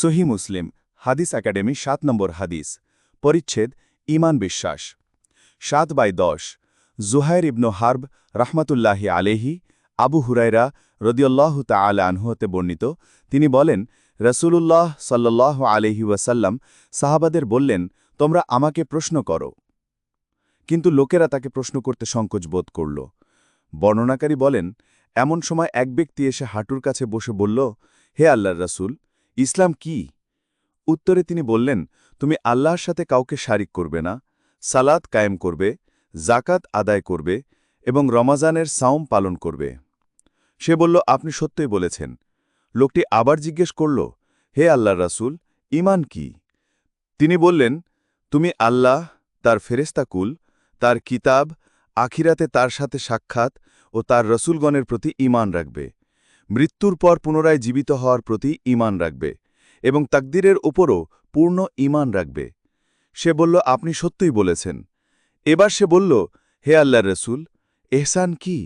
সহি মুসলিম, হাদিস একাডেমি সাত নম্বর হাদিস, পরিচ্ছেদ, ইমান বিশ্বাস। সাত বাই দশ, জুহাইর ইবনু হার্ব রাহমাতুল্লাহি আলেহি আবু হুরাইরা রদিয়াল্লাহ তাআলা আনহুতে বর্ণিত, তিনি বলেন, রসুলুল্লাহ সাল্লাহ আলহি ওয়াসাল্লাম সাহাবাদের বললেন, তোমরা আমাকে প্রশ্ন করো। কিন্তু লোকেরা তাকে প্রশ্ন করতে সংকোচ বোধ করল। বর্ণনাকারী বলেন, এমন সময় এক ব্যক্তি এসে হাঁটুর কাছে বসে বলল, হে আল্লাহর রাসূল ইসলাম কি? উত্তরে তিনি বললেন, তুমি আল্লাহর সাথে কাউকে শারিক করবে না, সালাত কায়েম করবে জাকাত আদায় করবে এবং রমাজানের সাওম পালন করবে। সে বলল, আপনি সত্যই বলেছেন। লোকটি আবার জিজ্ঞেস করল, হে আল্লাহর রাসূল ইমান কি? তিনি বললেন, তুমি আল্লাহ, তার ফেরেস্তাকুল তার কিতাব, আখিরাতে তার সাথে সাক্ষাৎ ও তার রসুলগণের প্রতি ঈমান রাখবে। মৃত্যুর পর পুনরায় জীবিত হওয়ার প্রতি ঈমান রাখবে এবং তাকদিরের উপরও পূর্ণ ঈমান রাখবে। সে বলল, আপনি সত্যই বলেছেন। এবার সে বলল, হে আল্লাহর রসুল, এহসান কি?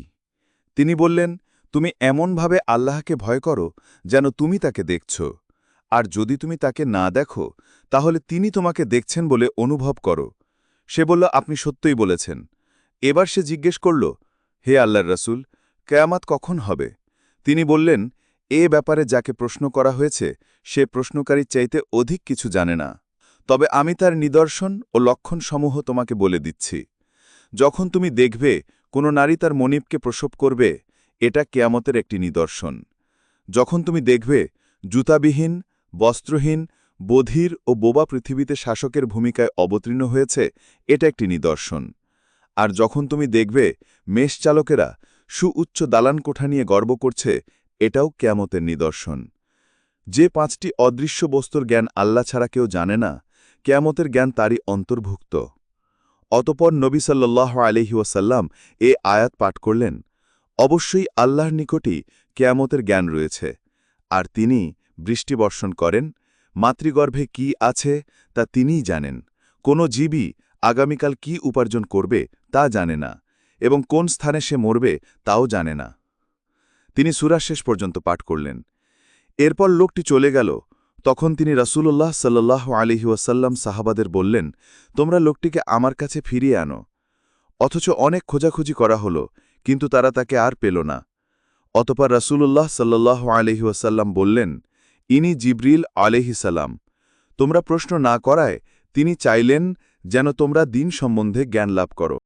তিনি বললেন, তুমি এমনভাবে আল্লাহকে ভয় করো যেন তুমি তাকে দেখছ। আর যদি তুমি তাকে না দেখো, তাহলে তিনি তোমাকে দেখছেন বলে অনুভব করো। সে বলল, আপনি সত্যই বলেছেন। এবার সে জিজ্ঞেস করল, হে আল্লাহর রসুল, কেয়ামাত কখন হবে? তিনি বললেন, এ ব্যাপারে যাকে প্রশ্ন করা হয়েছে, সে প্রশ্নকারীর চাইতে অধিক কিছু জানে না। তবে আমি তার নিদর্শন ও লক্ষণসমূহ তোমাকে বলে দিচ্ছি। যখন তুমি দেখবে কোনো নারী তার মনিবকে প্রসব করবে, এটা কেয়ামতের একটি নিদর্শন। যখন তুমি দেখবে জুতাবিহীন, বস্ত্রহীন, বধির ও বোবা পৃথিবীতে শাসকের ভূমিকায় অবতীর্ণ হয়েছে, এটা একটি নিদর্শন। আর যখন তুমি দেখবে মেষ চালকেরা সুউচ্চ দালান কোঠা নিয়ে গর্ব করছে এটাও কেয়ামতের নিদর্শন। যে পাঁচটি অদৃশ্য বস্তুর জ্ঞান আল্লাহ ছাড়া কেউ জানে না, কেয়ামতের জ্ঞান তারই অন্তর্ভুক্ত। অতপর নবী সাল্লাহ আলহি ওয়াসাল্লাম এ আয়াত পাঠ করলেন, অবশ্যই আল্লাহর নিকটই কেয়ামতের জ্ঞান রয়েছে। আর তিনি বৃষ্টিবর্ষণ করেন, মাতৃগর্ভে কি আছে তা তিনিই জানেন। কোনো জীবই আগামীকাল কি উপার্জন করবে তা জানে না। এবং কোন স্থানে সে মরবে তাও জানে না। তিনি সুরা শেষ পর্যন্ত পাঠ করলেন। এরপর লোকটি চলে গেল। তখন তিনি রাসূলুল্লাহ সাল্লাহ আলিহি ওয়াসাল্লাম সাহাবাদের বললেন, তোমরা লোকটিকে আমার কাছে ফিরিয়ে আনো। অথচ অনেক খোঁজাখুঁজি করা হল, কিন্তু তারা তাকে আর পেল না। অতপর রাসূলুল্লাহ সাল্লাহ আলিহি ওয়াসাল্লাম বললেন, ইনি জিবরিল আলিহিসাল্লাম তোমরা প্রশ্ন না করায় তিনি চাইলেন যেন তোমরা দিন সম্বন্ধে জ্ঞান লাভ করো।